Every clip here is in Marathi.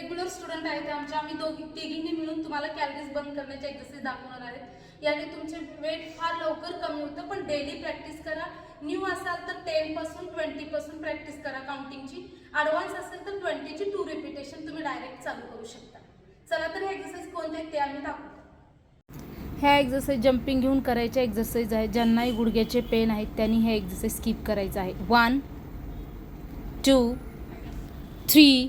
रेग्युलर स्टुडंट आहेत आमच्या. आम्ही दोघी तिघींनी मिळून तुम्हाला कॅलरीज बंद करण्याचे एक्सरसाइज दाखवणार आहेत. याने तुमचे वेट फार लवकर कमी होतं पण डेली प्रॅक्टिस करा. न्यू असाल तर टेन पासून ट्वेंटी पासून प्रॅक्टिस करा काउंटिंगची ॲडव्हान्स असेल तर ट्वेंटीची टू रिपिटेशन तुम्ही डायरेक्ट चालू करू शकता. चला तर हे एक्सरसाइज कोणते आहेत ते आम्ही दाखवतो ह्या एक्झरसाईज जम्पिंग घेऊन करायच्या एक्झरसाईज आहेत. ज्यांनाही गुडघ्याचे पेन आहेत त्यांनी हे एक्झरसाईज स्किप करायचं आहे. One two three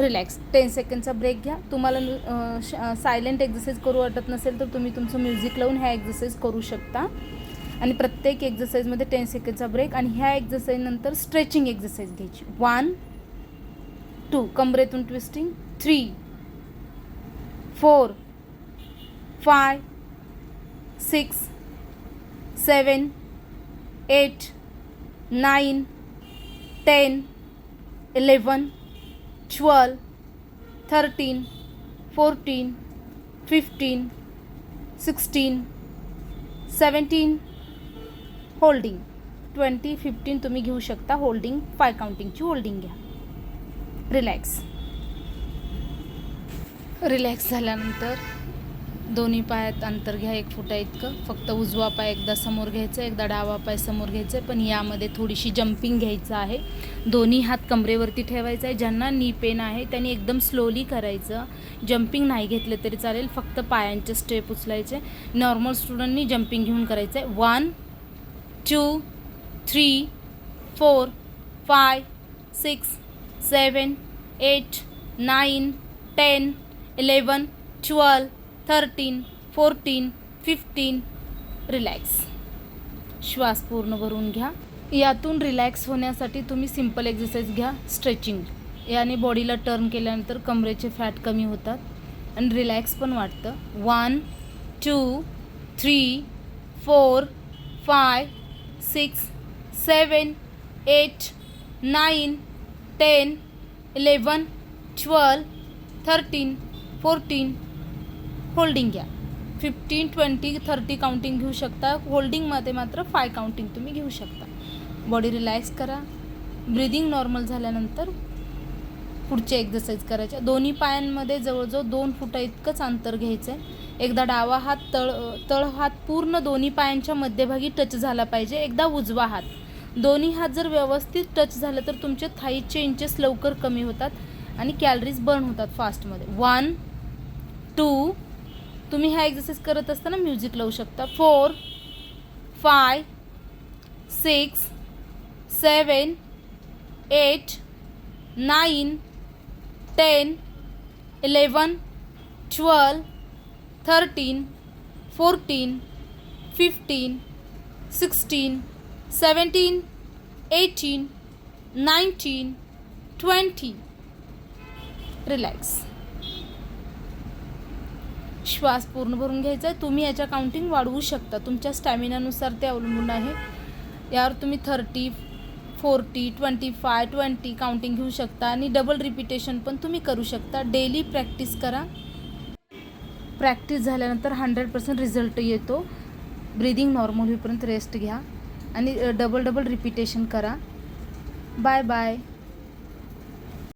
Relax. Ten सेकंडचा break घ्या. तुम्हाला सायलेंट एक्झरसाईज करू वाटत नसेल तर तुम्ही तुमचं म्युझिक लावून ह्या एक्झरसाईज करू शकता. आणि प्रत्येक एक्झरसाईजमध्ये टेन सेकंडचा ब्रेक आणि ह्या एक्झरसाईजनंतर स्ट्रेचिंग एक्झरसाईज घ्यायची. One two कमरेतून twisting. Three four five six seven eight nine ten eleven twelve thirteen fourteen fifteen sixteen seventeen. Holding. Twenty fifteen तुम्ही घेऊ शकता. होल्डिंग फाय काउंटिंगची होल्डिंग घ्या. रिलॅक्स. रिलॅक्स झाल्यानंतर दोन्ही पायात अंतर घ्या एक फुटा इतकं. फक्त उजवा पाय एकदा समोर घ्यायचा एकदा डावा पाय समोर घ्यायचा आहे पण यामध्ये थोडीशी जम्पिंग घ्यायचं आहे. दोन्ही हात कमरेवरती ठेवायचा आहे. ज्यांना नी पेन आहे त्यांनी एकदम स्लोली करायचं. जम्पिंग नाही घेतलं तरी चालेल फक्त पायांचे स्टेप उचलायचे. नॉर्मल स्टुडंटनी जम्पिंग घेऊन करायचं आहे one two three four five six seven eight nine ten eleven twelve thirteen fourteen fifteen. Relax श्वास पूर्ण भरून घ्या. यातून रिलॅक्स होण्यासाठी तुम्ही सिंपल एक्सरसाइज घ्या. स्ट्रेचिंग याने बॉडीला टर्न केल्यानंतर कमरेचे फॅट कमी होतात आणि रिलॅक्स पण वाटतं. One two three four five six seven eight nine ten eleven twelve thirteen fourteen holding घ्या. फिफ्टीन ट्वेंटी थर्टी काउंटिंग घेऊ शकता. होल्डिंगमध्ये मात्र फाय काउंटिंग तुम्ही घेऊ शकता. बॉडी रिलॅक्स करा. ब्रिदिंग नॉर्मल झाल्यानंतर पुढचे एक्झरसाईज करायच्या दोन्ही पायांमध्ये जवळजवळ दोन फुटा इतकंच अंतर घ्यायचं आहे एकदा डावा हात तळ तळ हात पूर्ण दोन्ही पायांच्या मध्यभागी टच झाला पाहिजे. एकदा उजवा हात. दोन्ही हात जर व्यवस्थित टच झालं तर तुमचे थाईचे इंचेस लवकर कमी होतात आणि कॅलरीज बर्न होतात फास्टमध्ये वन टू तुम्ही हा एक्सरसाइज करत असताना म्युझिक लावू शकता. Four five six seven eight nine ten eleven twelve thirteen fourteen fifteen sixteen seventeen eighteen nineteen twenty relax श्वास पूर्ण भरून घ्यायचा आहे. तुम्ही याच्या काउंटिंग वाढवू शकता. तुमच्या स्टॅमिनानुसार ते अवलंबून आहे. यावर तुम्ही thirty forty twenty five twenty counting घेऊ शकता आणि डबल रिपिटेशन पण तुम्ही करू शकता. डेली प्रॅक्टिस करा. प्रॅक्टिस झाल्यानंतर हंड्रेड पर्सेंट रिझल्ट येतो. ब्रीदिंग नॉर्मल होईपर्यंत रेस्ट घ्या. आणि डबल डबल रिपिटेशन करा. Bye bye